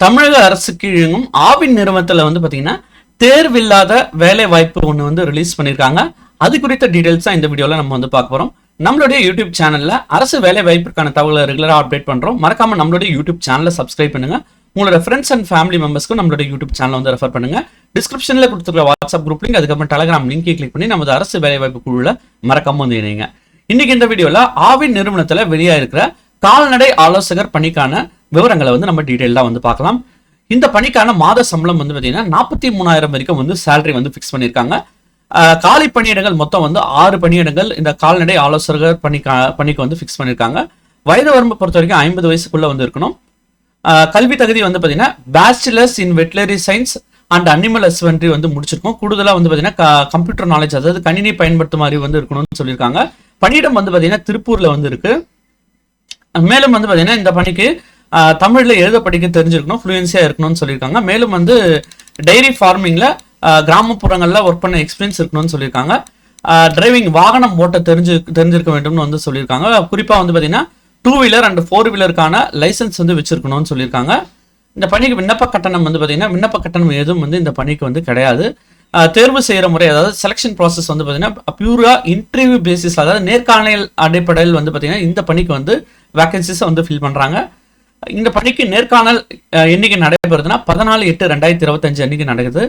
தமிழக அரசுக்கு கீழும் ஆவின் நிறுவனத்தில் வந்து பார்த்தீங்கன்னா தேர்வில்லாத வேலை வாய்ப்பு ஒன்று வந்து ரிலீஸ் பண்ணியிருக்காங்க அது குறித்த டீடைல்ஸ் தான் இந்த வீடியோவில் நம்ம வந்து பார்க்க போகிறோம் நம்மளுடைய யூடியூப் சேனலில் அரசு வேலை வாய்ப்பிற்கான தகவலை ரெகுலராக அப்டேட் பண்ணுறோம் மறக்காம நம்மளுடைய யூடியூப் சேனலை சப்ஸ்கிரைப் பண்ணுங்கள் உங்களோட ஃப்ரெண்ட்ஸ் அண்ட் ஃபேமிலி மெம்பர்ஸ்க்கு நம்மளோட யூடியூப் சேனலை வந்து ரெஃபர் பண்ணுங்க. டிஸ்கிரிப்ஷனில் கொடுத்துருக்க வாட்ஸ்அப் குரூப் லிங்க் அதுக்கப்புறம் டெலகிராம் லிங்கை கிளிக் பண்ணி நமது அரசு வேலைவாய்ப்பு குழுவில் மறக்காமல் வந்து இணைங்க. இன்னைக்கு இந்த வீடியோவில் ஆவின் நிறுவனத்தில் வெளியாக இருக்கிற கால்நடை ஆலோசகர் பணிக்கான விவரங்களை வந்து நம்ம டீட்டெயிலாக வந்து பார்க்கலாம். இந்த பணிக்கான மாத சம்பளம் வந்து பார்த்தீங்கன்னா நாற்பத்தி மூணாயிரம் வரைக்கும் வந்து சேலரி வந்து ஃபிக்ஸ் பண்ணியிருக்காங்க. காலி பணியிடங்கள் மொத்தம் வந்து ஆறு பணியிடங்கள். இந்த கால்நடை ஆலோசகர் பணிக்கா பணிக்கு வந்து ஃபிக்ஸ் பண்ணியிருக்காங்க. வயது வரம்பு பொறுத்த வரைக்கும் ஐம்பது வயசுக்குள்ள வந்து இருக்கணும். ஆஹ் கல்வி தகுதி வந்து பார்த்தீங்கன்னா bachelors in veterinary science and animal husbandry வந்து முடிச்சிருக்கோம். கூடுதலாக வந்து பார்த்தீங்கன்னா கம்ப்யூட்டர் நாலேஜ் அதாவது கணினி பயன்படுத்தும் மாதிரி வந்து இருக்கணும்னு சொல்லியிருக்காங்க. பணியிடம் வந்து பார்த்தீங்கன்னா திருப்பூர்ல வந்து இருக்கு. மேலும் வந்து பார்த்தீங்கன்னா இந்த பணிக்கு தமிழில் எழுத படிக்க தெரிஞ்சிருக்கணும் ஃப்ளூயன்ஸியாக இருக்கணும்னு சொல்லியிருக்காங்க. மேலும் வந்து டைரி ஃபார்மிங்கில் கிராமப்புறங்களில் ஒர்க் பண்ண எக்ஸ்பீரியன்ஸ் இருக்கணும்னு சொல்லியிருக்காங்க. டிரைவிங் வாகனம் ஓட்ட தெரிஞ்சு தெரிஞ்சிருக்க வேண்டும்னு வந்து சொல்லியிருக்காங்க. குறிப்பாக வந்து பார்த்தீங்கன்னா டூ வீலர் அண்ட் ஃபோர் வீலருக்கான லைசன்ஸ் வந்து வச்சுருக்கணும்னு சொல்லியிருக்காங்க. இந்த பணிக்கு விண்ணப்ப கட்டணம் வந்து பார்த்தீங்கன்னா விண்ணப்ப கட்டணம் எதுவும் வந்து இந்த பணிக்கு வந்து கிடையாது. தேர்வு செய்கிற முறை அதாவது செலெக்ஷன் ப்ராசஸ் வந்து பார்த்தீங்கன்னா பியூரா இன்டர்வியூ பேசிஸ் அதாவது நேர்காணல் அடிப்படையில் வந்து பார்த்தீங்கன்னா இந்த பணிக்கு வந்து வேகன்சிஸை வந்து ஃபில் பண்ணுறாங்க இந்த பணிக்கு நேர்காணல் என்னைக்கு நடைபெறுதுன்னா பதினாலு எட்டு ரெண்டாயிரத்தி இருபத்தஞ்சு அன்னைக்கு நடக்குது.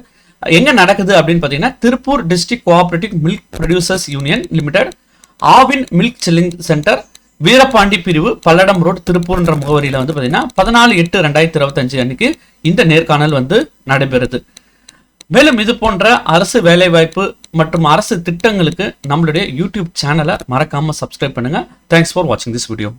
எங்க நடக்குது அப்படின்னு பார்த்தீங்கன்னா Tiruppur district cooperative milk producers union limited Aavin milk chilling centre Veerapandi பிரிவு பல்லடம் ரோடு திருப்பூர்ன்ற முகவரியில் வந்து பார்த்தீங்கன்னா பதினாலு எட்டு ரெண்டாயிரத்தி இருபத்தஞ்சு அன்னைக்கு இந்த நேர்காணல் வந்து நடைபெறுது. மேலும் இது போன்ற அரசு வேலைவாய்ப்பு மற்றும் அரசு திட்டங்களுக்கு நம்மளுடைய யூடியூப் சேனலை மறக்காமல் சப்ஸ்கிரைப் பண்ணுங்க. தேங்க்ஸ் ஃபார் வாட்சிங் திஸ் வீடியோ